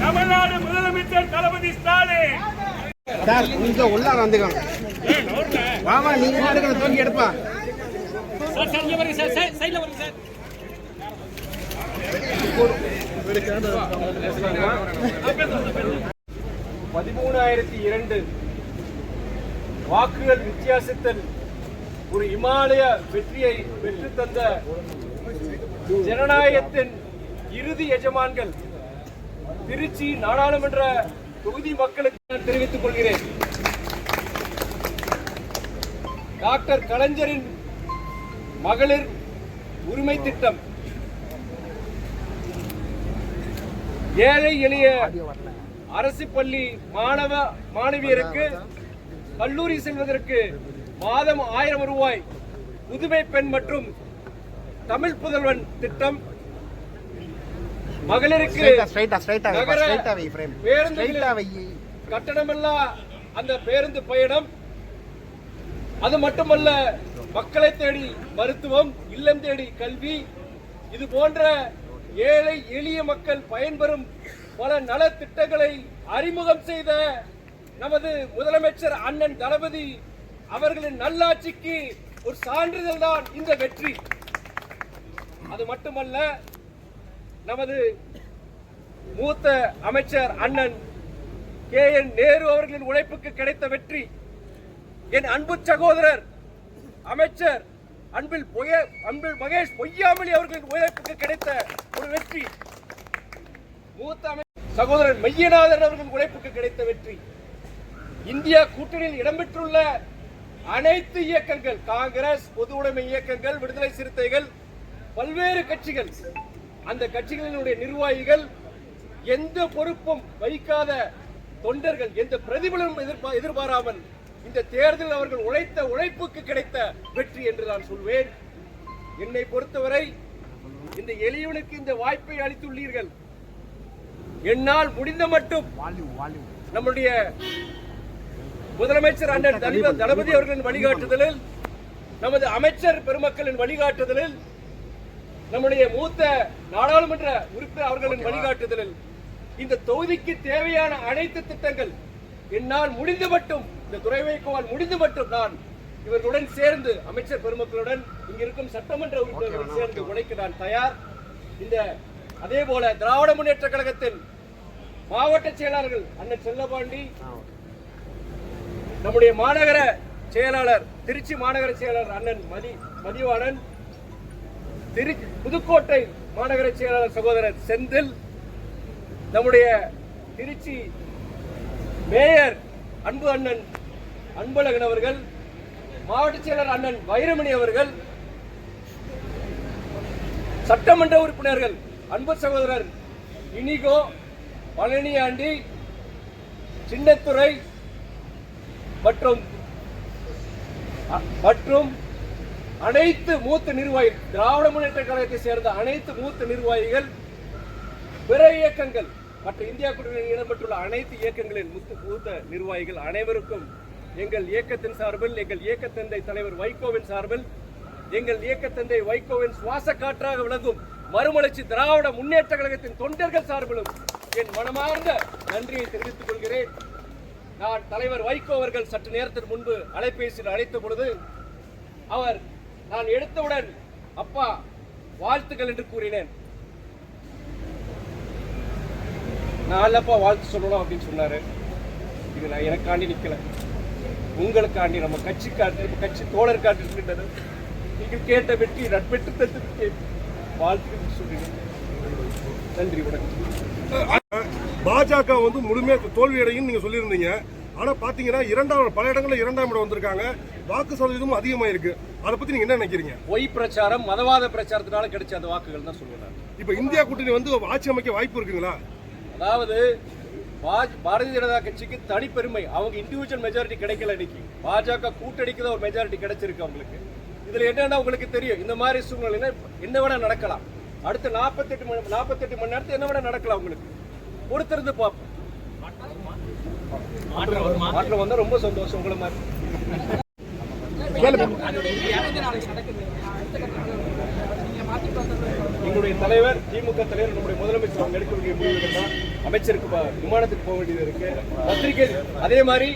தமிழ்நாடு முதலமைச்சர் தளபதி ஸ்டாலின். சார் கொஞ்சம் உள்ளார வாமா நீங்க தூக்கி எடுப்பா. பதிமூணாயிரத்தி இரண்டு வாக்குகள் வித்தியாசத்தில் ஒரு இமாலய வெற்றியை பெற்று தந்த ஜனநாயகத்தின் இறுதி எஜமான்கள் திருச்சி நாடாளுமன்ற தொகுதி மக்களுக்கு நான் தெரிவித்துக் கொள்கிறேன். டாக்டர் கலைஞரின் மகளிர் உரிமை திட்டம் ஏழை எளிய அரசு பள்ளி மாணவ மாணவியருக்கு கல்லூரி செல்வதற்கு மாதம் ஆயிரம் ரூபாய் புதுமை பெண் மற்றும் தமிழ் புதல்வன் திட்டம். மகளிருக்கு கட்டணமில்லா அந்த பேருந்து பயணம். அது மட்டுமல்ல மக்களை தேடி மருத்துவம் இல்லம் தேடி கல்வி. இது போன்ற ஏழை எளிய மக்கள் பயன்பெறும் பல நலத்திட்டங்களை அறிமுகம் செய்த நமது முதலமைச்சர் அண்ணன் தளபதி அவர்களின் நல்லாட்சிக்கு ஒரு சான்றிதழ் தான் இந்த வெற்றி. அது மட்டுமல்ல நமது மூத்த அமைச்சர் அண்ணன் கே என் நேரு அவர்களின் உழைப்புக்கு கிடைத்த வெற்றி. என் அன்பு சகோதரர் அமைச்சர் அன்பில் பொய- அன்பில் மகேஷ் பொய்யாமலி அவர்களின் உழைப்புக்கு கிடைத்த ஒரு வெற்றி. மூத்த சகோதரன் மையநாதன் அவர்களின் உழைப்புக்கு கிடைத்த வெற்றி. இந்தியா கூட்டணியில் இடம்பெற்றுள்ள அனைத்து இயக்கங்கள் காங்கிரஸ் பொது உடைமை இயக்கங்கள் விடுதலை சிறுத்தைகள் பல்வேறு கட்சிகள் அந்த கட்சிகளினுடைய நிர்வாகிகள் எந்த பொறுப்பும் வகிக்காத தொண்டர்கள் எந்த பிரதிபலனும் எதிர்பாராமல் இந்த தேர்தல் அவர்கள் உழைத்த உழைப்புக்கு கிடைத்த வெற்றி என்று நான் சொல்வேன். என்னை பொறுத்தவரை இந்த எளியவனுக்கு இந்த வாய்ப்பை அளித்துள்ளீர்கள். என்னால் முடிந்த மட்டும் நம்முடைய முதலமைச்சர் அண்ணன் தளபதி அவர்களின் வழிகாட்டுதலில் நமது அமைச்சர் பெருமக்களின் வழிகாட்டுதலில் நம்முடைய மூத்த நாடாளுமன்ற உறுப்பினர் அவர்களின் வழிகாட்டுதலில் இந்த தொகுதிக்கு தேவையான அனைத்து திட்டங்கள் என்னால் முடிந்து மட்டும் இந்த துறை வைக்கோவால் முடிந்து மட்டும் நான் இவர்களுடன் சேர்ந்து அமைச்சர் பெருமக்களுடன் இங்க இருக்கும் சட்டமன்ற உறுப்பினர்களுடன் சேர்ந்து உழைக்க நான் தயார். இந்த அதே போல திராவிட முன்னேற்ற கழகத்தின் மாவட்ட செயலாளர்கள் அண்ணன் செல்லபாண்டி நம்முடைய மாநகர செயலாளர் திருச்சி மாநகர செயலாளர் அண்ணன் மதி மதிவாணன் திரு புதுக்கோட்டை மாநகர செயலாளர் சகோதரர் செந்தில் நம்முடைய திருச்சி மேயர் அன்பு அண்ணன் அன்பழகன் அவர்கள் மாவட்ட செயலர் அண்ணன் வைரமணி அவர்கள் சட்டமன்ற உறுப்பினர்கள் அன்பு சகோதரர் இனிகோ பழனியாண்டி சின்னத்துறை மற்றும் மற்றும் அனைத்து மூத்த நிர்வாகிகள் திராவிட முன்னேற்ற கழகத்தை சேர்ந்த அனைத்து மூத்த நிர்வாகிகள் பிற இயக்கங்கள் மற்ற இந்தியா குழுவில் இடம்பெற்றுள்ள அனைத்து இயக்கங்களின் முத்து மூத்த நிர்வாகிகள் அனைவருக்கும் எங்கள் இயக்கத்தின் சார்பில் எங்கள் இயக்கத்தந்தை தலைவர் வைகோவின் சார்பில் எங்கள் இயக்கத்தந்தை வைகோவின் சுவாச காற்றாக விளங்கும் மறுமலர்ச்சி திராவிட முன்னேற்ற கழகத்தின் தொண்டர்கள் சார்பிலும் என் மனமார்ந்த நன்றியை தெரிவித்துக் கொள்கிறேன். நான் தலைவர் வைகோ அவர்கள் சற்று நேரத்திற்கு முன்பு அலைபேசியில் அழைத்த பொழுது அவர் நான் எடுத்தவுடன் அப்பா வாழ்த்துக்கள் என்று கூறினேன். நான் அல்லப்பா வாழ்த்து சொல்லணும் அப்படின்னு சொன்னாரு. இது நான் எனக்காண்டி நிக்கல. உங்களுக்காண்டி நம்ம கட்சிக்காண்டி நம்ம கட்சி தோழருக்காண்டி இருக்கின்றது நீங்கள் கேட்ட வெற்றி நட்பெற்று தந்ததுக்கு வாழ்த்துக்கள் சொல்கிறேன் நன்றி வணக்கம். பாஜக வந்து முழுமையாக தோல்வி அடையும் நீங்க சொல்லியிருந்தீங்க. ஆனா பாத்தீங்கன்னா இரண்டாம் பல இடங்கள்ல இரண்டாம் இடம் வந்திருக்காங்க. வாக்கு சதவீதமும் அதிகமாயிருக்கு. அதை பத்தி நீங்க என்ன நினைக்கிறீங்க? பொய் பிரச்சாரம் மதவாத பிரச்சாரத்தினால கிடைச்ச அந்த வாக்குகள் தான் சொல்லுவேன். இப்ப இந்தியா கூட்டணி வந்து ஆட்சி அமைக்க வாய்ப்பு இருக்குங்களா? அதாவது பாரதிய ஜனதா கட்சிக்கு தனிப்பெருமை. அவங்க இண்டிவிஜுவல் மெஜாரிட்டி கிடைக்கல இன்னைக்கு. பாஜக கூட்டணிக்கு தான் ஒரு மெஜாரிட்டி கிடைச்சிருக்கு அவங்களுக்கு. இதுல என்னன்னா உங்களுக்கு தெரியும். இந்த மாதிரி சூழ்நிலையில என்ன வேணா நடக்கலாம். அடுத்த 48 மணி 48 மணி நேரத்துல என்ன வேணா நடக்கலாம் உங்களுக்கு பொறுத்திருந்து பார்ப்போம். மாற்றம் வந்தா ரொம்ப சந்தோஷம் உங்களை மாதிரி. எங்களுடைய தலைவர் திமுக தலைவர் நம்முடைய முதலமைச்சர் அவங்க எடுக்க வேண்டிய முடிவுகள் தான் அமைச்சருக்கு விமானத்துக்கு போக வேண்டியது இருக்கு. பத்திரிகை அதே மாதிரி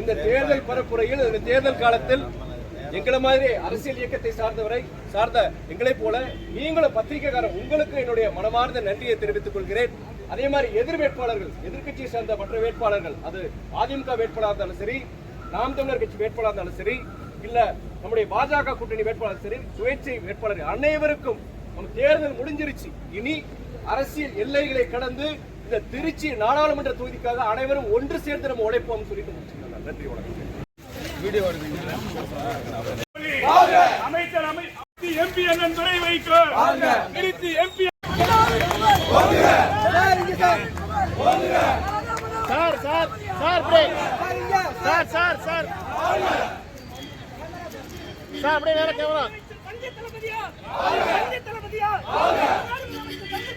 இந்த தேர்தல் பரப்புரையில் இந்த தேர்தல் காலத்தில் எங்களை மாதிரி அரசியல் இயக்கத்தை சார்ந்தவரை சார்ந்த எங்களை போல நீங்களும் பத்திரிகைக்காரர் உங்களுக்கு என்னுடைய மனமார்ந்த நன்றியை தெரிவித்துக் கொள்கிறேன். அதே மாதிரி எதிர் வேட்பாளர்கள் எதிர்கட்சியை சேர்ந்த மற்ற வேட்பாளர்கள் அது அதிமுக வேட்பாளராக இருந்தாலும் சரி நாம் தமிழர் கட்சி வேட்பாளராக இருந்தாலும் சரி இல்ல நம்முடைய பாஜக கூட்டணி வேட்பாளர் சரி சுயேட்சை வேட்பாளர் அனைவருக்கும் தேர்தல் முடிஞ்சிருச்சு. இனி அரசியல் எல்லைகளை கடந்து இந்த திருச்சி நாடாளுமன்ற தொகுதிக்காக அனைவரும் ஒன்று சேர்ந்து நம்ம உழைப்போம் சொல்லிட்டு நன்றி வணக்கம். அமைச்சர் அமை எம்பி அண்ணன் துறை வைக்கும் திருச்சி எம்பி தந்தை தளபதியா தந்தை தளபதியா தந்தை தளபதியா தந்தை தளபதியா? தளபதியா?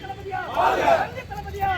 தளபதியா? தளபதியா?